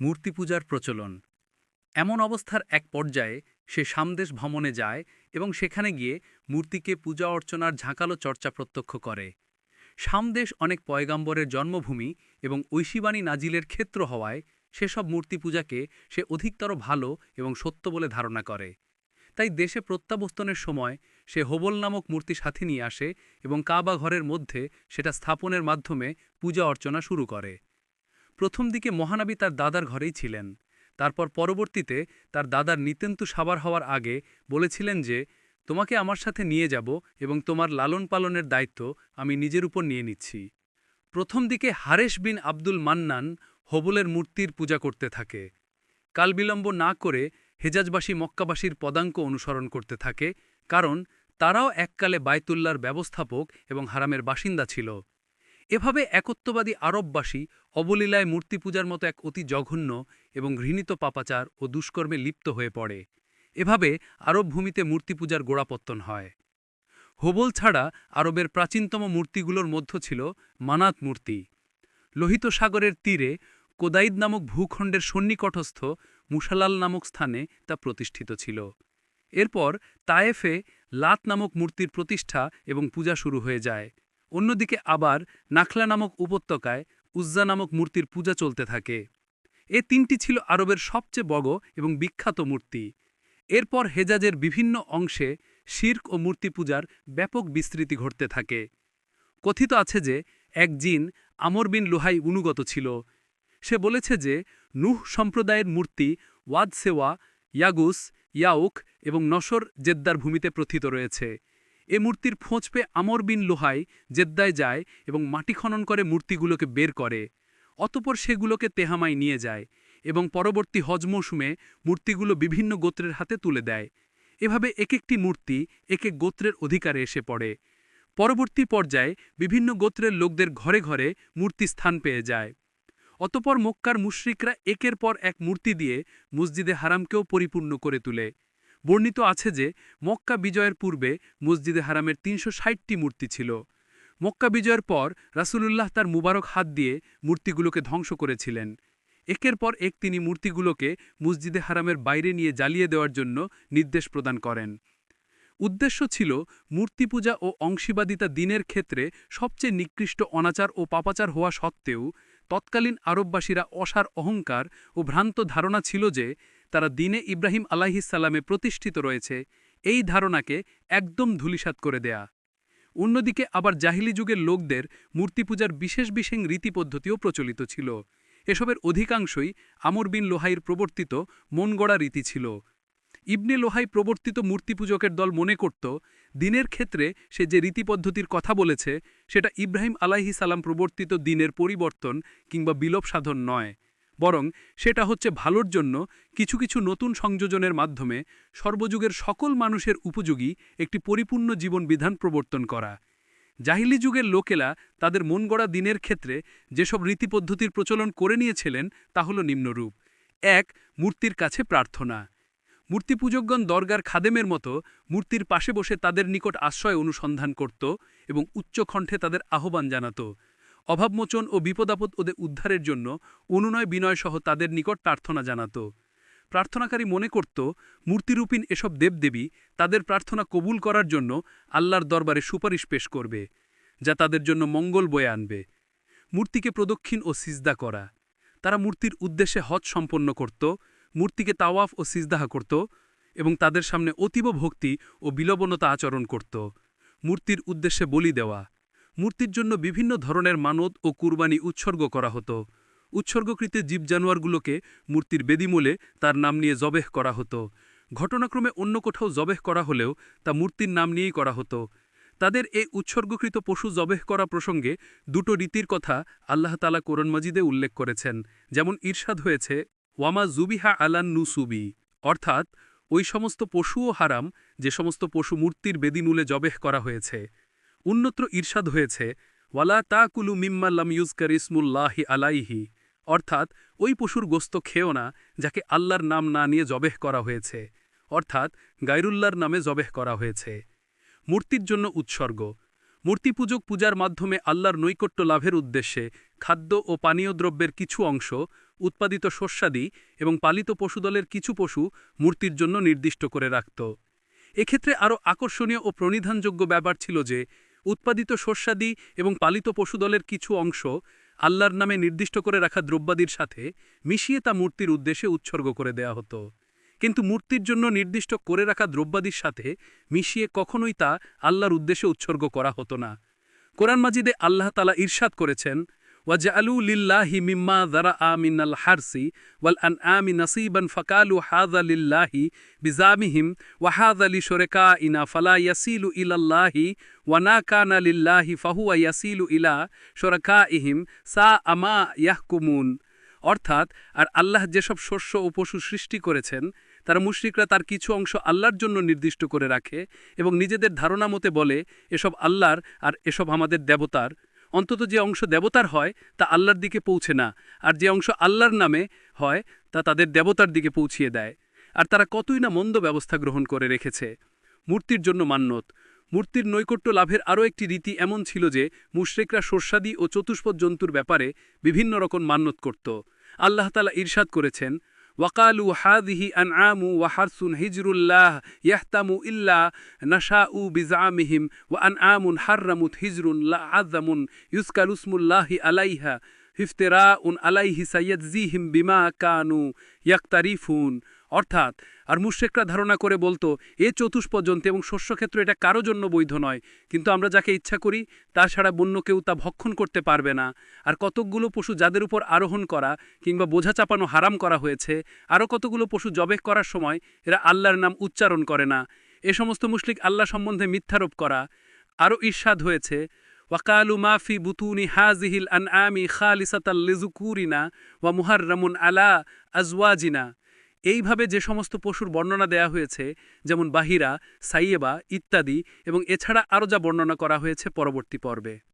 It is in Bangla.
মূর্তি পূজার প্রচলন। এমন অবস্থার এক পর্যায়ে সে সামদেশ ভ্রমণে যায় এবং সেখানে গিয়ে মূর্তিকে পূজা অর্চনার ঝাঁকালো চর্চা প্রত্যক্ষ করে। সামদেশ অনেক পয়গাম্বরের জন্মভূমি এবং ঐশীবাণী নাজিলের ক্ষেত্র হওয়ায় সেসব মূর্তি পূজাকে সে অধিকতর ভালো এবং সত্য বলে ধারণা করে। তাই দেশে প্রত্যাবর্তনের সময় সে হোবল নামক মূর্তি সাথে নিয়ে আসে এবং কাবা ঘরের মধ্যে সেটা স্থাপনের মাধ্যমে পূজা অর্চনা শুরু করে। প্রথম দিকে মহানবী তার দাদার ঘরেই ছিলেন। তারপর পরবর্তীতে তার দাদার নিতেন্তু সাবার হওয়ার আগে বলেছিলেন যে, তোমাকে আমার সাথে নিয়ে যাব এবং তোমার লালন পালনের দায়িত্ব আমি নিজের উপর নিয়ে নিচ্ছি। প্রথম দিকে হারেশ বিন আব্দুল মান্নান হবলের মূর্তির পূজা করতে থাকে। কালবিলম্ব না করে হেজাজবাসী মক্কাবাসীর পদাঙ্ক অনুসরণ করতে থাকে, কারণ তারাও এককালে বায়তুল্লার ব্যবস্থাপক এবং হারামের বাসিন্দা ছিল। এভাবে একত্ববাদী আরববাসী অবলীলায় মূর্তি পূজার মতো এক অতি জঘন্য এবং ঘৃণিত পাপাচার ও দুষ্কর্মে লিপ্ত হয়ে পড়ে। এভাবে আরব ভূমিতে মূর্তি পূজার গোড়াপত্তন হয়। হোবল ছাড়া আরবের প্রাচীনতম মূর্তিগুলোর মধ্য ছিল মানাত মূর্তি। লোহিত সাগরের তীরে কোদাইদ নামক ভূখণ্ডের সন্নিকটস্থ মুসালাল নামক স্থানে তা প্রতিষ্ঠিত ছিল। এরপর তায়েফে লাত নামক মূর্তির প্রতিষ্ঠা এবং পূজা শুরু হয়ে যায়। অন্যদিকে আবার নাখলা নামক উপত্যকায় উজ্জা নামক মূর্তির পূজা চলতে থাকে। এ তিনটি ছিল আরবের সবচেয়ে বড় এবং বিখ্যাত মূর্তি। এরপর হেজাজের বিভিন্ন অংশে শির্ক ও মূর্তি পূজার ব্যাপক বিস্তৃতি ঘটতে থাকে। কথিত আছে যে, এক জিন আমর বিন লুহাই অনুগত ছিল। সে বলেছে যে, নুহ সম্প্রদায়ের মূর্তি ওয়াদ সেওয়া, ইয়াগুস, ইয়াউক এবং নসর জেদ্দার ভূমিতে প্রথিত রয়েছে। এ মূর্তির খোঁজ পেয়ে আমর বিন লোহাই জেদ্দায় যায় এবং মাটি খনন করে মূর্তিগুলোকে বের করে। অতপর সেগুলোকে তেহামায় নিয়ে যায় এবং পরবর্তী হজ মৌসুমে মূর্তিগুলো বিভিন্ন গোত্রের হাতে তুলে দেয়। এভাবে এক একটি মূর্তি এক এক গোত্রের অধিকারে এসে পড়ে। পরবর্তী পর্যায়ে বিভিন্ন গোত্রের লোকদের ঘরে ঘরে মূর্তি স্থান পেয়ে যায়। অতপর মক্কার মুশরিকরা একের পর এক মূর্তি দিয়ে মসজিদে হারামকেও পরিপূর্ণ করে তুলে। বর্ণিত আছে যে মক্কা বিজয়ের পূর্বে মসজিদে হারামের তিনশো ষাটটি মূর্তি ছিল। মক্কা বিজয়ের পর রাসূলুল্লাহ তার মুবারক হাত দিয়ে মূর্তিগুলোকে ধ্বংস করেছিলেন। একের পর এক তিনি মূর্তিগুলোকে মসজিদে হারামের বাইরে নিয়ে জ্বালিয়ে দেওয়ার জন্য নির্দেশ প্রদান করেন। উদ্দেশ্য ছিল মূর্তি পূজা ও অংশীবাদিতা দিনের ক্ষেত্রে সবচেয়ে নিকৃষ্ট অনাচার ও পাপাচার হওয়া সত্ত্বেও তৎকালীন আরববাসীরা অসার অহংকার ও ভ্রান্ত ধারণা ছিল যে তারা দিনে ইব্রাহিম আলাহিসাল্লামে প্রতিষ্ঠিত রয়েছে, এই ধারণাকে একদম ধূলিসাৎ করে দেয়া। অন্যদিকে আবার জাহিলি যুগের লোকদের মূর্তি পূজার বিশেষ বিশেষ রীতি পদ্ধতিও প্রচলিত ছিল। এসবের অধিকাংশই আমর বিন লোহাইর প্রবর্তিত মনগড়া রীতি ছিল। ইবনে লোহাই প্রবর্তিত মূর্তিপূজকের দল মনে করত, দিনের ক্ষেত্রে সে যে রীতি পদ্ধতির কথা বলেছে, সেটা ইব্রাহিম আলাহি সালাম প্রবর্তিত দিনের পরিবর্তন কিংবা বিলোপ সাধন নয়। বরং সেটা হচ্ছে ভালোর জন্য কিছু কিছু নতুন সংযোজনের মাধ্যমে সর্বযুগের সকল মানুষের উপযোগী একটি পরিপূর্ণ জীবন বিধান প্রবর্তন করা। জাহিলি যুগের লোকেরা তাদের মন গড়া দিনের ক্ষেত্রে যেসব রীতিপদ্ধতির প্রচলন করে নিয়েছিলেন তা হল নিম্নরূপ। এক, মূর্তির কাছে প্রার্থনা। মূর্তি পূজকগণ দরগার খাদেমের মতো মূর্তির পাশে বসে তাদের নিকট আশ্রয় অনুসন্ধান করত এবং উচ্চকণ্ঠে তাদের আহ্বান জানাত। অভাবমোচন ও বিপদাপদ ওদের উদ্ধারের জন্য অনুনয় বিনয়সহ তাদের নিকট প্রার্থনা জানাত। প্রার্থনাকারী মনে করত মূর্তিরূপীন এসব দেবদেবী তাদের প্রার্থনা কবুল করার জন্য আল্লাহর দরবারে সুপারিশ পেশ করবে, যা তাদের জন্য মঙ্গল বয়ে আনবে। মূর্তিকে প্রদক্ষিণ ও সিজদা করা। তারা মূর্তির উদ্দেশ্যে হজ সম্পন্ন করত, মূর্তিকে তাওয়াফ ও সিজদাহা করত এবং তাদের সামনে অতীব ভক্তি ও বিলবনতা আচরণ করত। মূর্তির উদ্দেশ্যে বলি দেওয়া। মূর্তির জন্য বিভিন্ন ধরনের মানত ও কুরবানি উৎসর্গ করা হতো। উৎসর্গকৃত জীব জানোয়ারগুলোকে মূর্তির বেদিমূলে তার নাম নিয়ে জবেহ করা হতো। ঘটনাক্রমে অন্য কোথাও জবেহ করা হলেও তা মূর্তির নাম নিয়েই করা হতো। তাদের এই উৎসর্গকৃত পশু জবেহ করা প্রসঙ্গে দুটো রীতির কথা আল্লাহ তালা কোরআন মজিদে উল্লেখ করেছেন। যেমন ঈর্ষাদ হয়েছে, ওয়ামা জুবিহা আলান নুসুবি অর্থাৎ ওই সমস্ত পশুও হারাম, যে সমস্ত পশু মূর্তির বেদিমূলে জবেহ করা হয়েছে। উন্নত্র ঈর্ষাদ হয়েছে, ওয়ালা তা তাকুলু মিম্মাল্লাম ইউজকার ইসমুল্লাহি আলাইহি অর্থাৎ ওই পশুর গোস্ত খেও না, যাকে আল্লাহর নাম না নিয়ে জবেহ করা হয়েছে, অর্থাৎ গাইরুল্লাহর নামে জবেহ করা হয়েছে। মূর্তির জন্য উৎসর্গ। মূর্তিপূজক পূজার মাধ্যমে আল্লাহর নৈকট্য লাভের উদ্দেশ্যে খাদ্য ও পানীয় দ্রব্যের কিছু অংশ, উৎপাদিত শস্যাদি এবং পালিত পশুদলের কিছু পশু মূর্তির জন্য নির্দিষ্ট করে রাখত। এক্ষেত্রে আরও আকর্ষণীয় ও প্রণিধানযোগ্য ব্যাপার ছিল যে উৎপাদিত শস্যাদি এবং পালিত পশুদলের কিছু অংশ আল্লাহর নামে নির্দিষ্ট করে রাখা দ্রব্যাদির সাথে মিশিয়ে তা মূর্তির উদ্দেশ্যে উৎসর্গ করে দেয়া হতো। কিন্তু মূর্তির জন্য নির্দিষ্ট করে রাখা দ্রব্যাদির সাথে মিশিয়ে কখনোই তা আল্লাহর উদ্দেশ্যে উৎসর্গ করা হতো না। কোরআন মাজিদে আল্লাহ তালা ঈর্ষাদ করেছেন মিম্মা যারাআ মিনাল হারসি ওয়াল আনআমি নাসিবান ফাকালু হাযা লিল্লাহি বিজামিহিম ওয়া হাযা লিশুরাকাইনা ফালা ইয়াসিলু ইলাল্লাহি ওয়া না কানা লিল্লাহি ফাহুয়া ইয়াসিলু ইলা শুরাকাইহিম সা আমা ইয়াহকুমুন অর্থাৎ, আর আল্লাহ যেসব শস্য ও পশু সৃষ্টি করেছেন, তারা মুশরিকরা তার কিছু অংশ আল্লাহর জন্য নির্দিষ্ট করে রাখে এবং নিজেদের ধারণা মতে বলে, এসব আল্লাহর আর এসব আমাদের দেবতার। অন্তত যে অংশ দেবতার হয়, তা আল্লাহর দিকে পৌঁছে না, আর যে অংশ আল্লাহর নামে হয়, তা তাদের দেবতার দিকে পৌঁছিয়ে দেয়। আর তারা কতই না মন্দ ব্যবস্থা গ্রহণ করে রেখেছে। মূর্তির জন্য মান্যত। মূর্তির নৈকট্য লাভের আরও একটি রীতি এমন ছিল যে, মুশরেকরা সর্ষাদি ও চতুষ্পদ জন্তুর ব্যাপারে বিভিন্ন রকম মান্যত করত। আল্লাহ তালা ঈর্ষাদ করেছেন وقالوا هذه أنعام وحرث هجر الله يهتم إلا نشاء بزعمهم وأنعام حرمت هجر عظم يسكل اسم الله عليها افتراء عليه سيجزيهم بما كانوا يقترفون. অর্থাৎ, আর মুশ্রেকরা ধারণা করে বলতো, এ চতুষ্পর্যন্ত এবং শস্যক্ষেত্র এটা কারও জন্য বৈধ নয়। কিন্তু আমরা যাকে ইচ্ছা করি তা ছাড়া বন্য কেউ তা ভক্ষণ করতে পারবে না। আর কতকগুলো পশু যাদের উপর আরোহণ করা কিংবা বোঝা চাপানো হারাম করা হয়েছে, আরও কতগুলো পশু জবেহ করার সময় এরা আল্লাহর নাম উচ্চারণ করে না। এ সমস্ত মুশলিক আল্লাহ সম্বন্ধে মিথ্যারোপ করা। আরও ঈর্ষাদ হয়েছে, ওয়াকালু মাফি বুতুনি হাজিহিল আন আমি খালিসাতাল লিজুকুরিনা ওয়া মুহাররামুন আলা আজওয়াজিনা। এইভাবে যে সমস্ত পশুর বর্ণনা দেয়া হয়েছে, যেমন বাহিরা, সাইয়েবা ইত্যাদি, এবং এছাড়া আরও যা বর্ণনা করা হয়েছে পরবর্তী পর্বে।